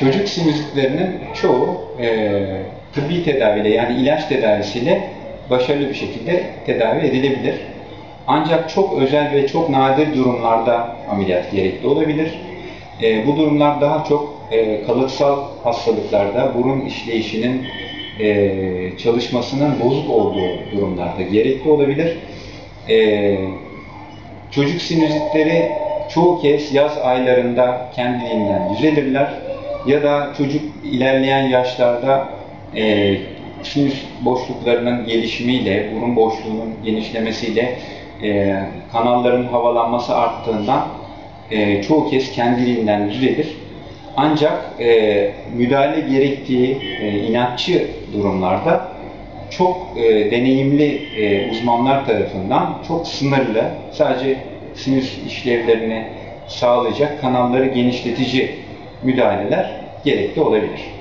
çocuk sinüzitlerinin çoğu e, tıbbi tedaviyle yani ilaç tedavisiyle başarılı bir şekilde tedavi edilebilir. Ancak çok özel ve çok nadir durumlarda ameliyat gerekli olabilir. E, bu durumlar daha çok e, kalıtsal hastalıklarda burun işleyişinin e, çalışmasının bozuk olduğu durumlarda gerekli olabilir. E, çocuk sinüzitleri çoğu kez yaz aylarında kendiliğinden düzelirler ya da çocuk ilerleyen yaşlarda e, sinüs boşluklarının gelişimiyle, burun boşluğunun genişlemesiyle e, kanalların havalanması arttığından e, çoğu kez kendiliğinden düzelir. Ancak e, müdahale gerektiği e, inatçı durumlarda çok e, deneyimli e, uzmanlar tarafından çok sınırlı, sadece sinüs işlevlerini sağlayacak kanalları genişletici müdahaleler gerekli olabilir.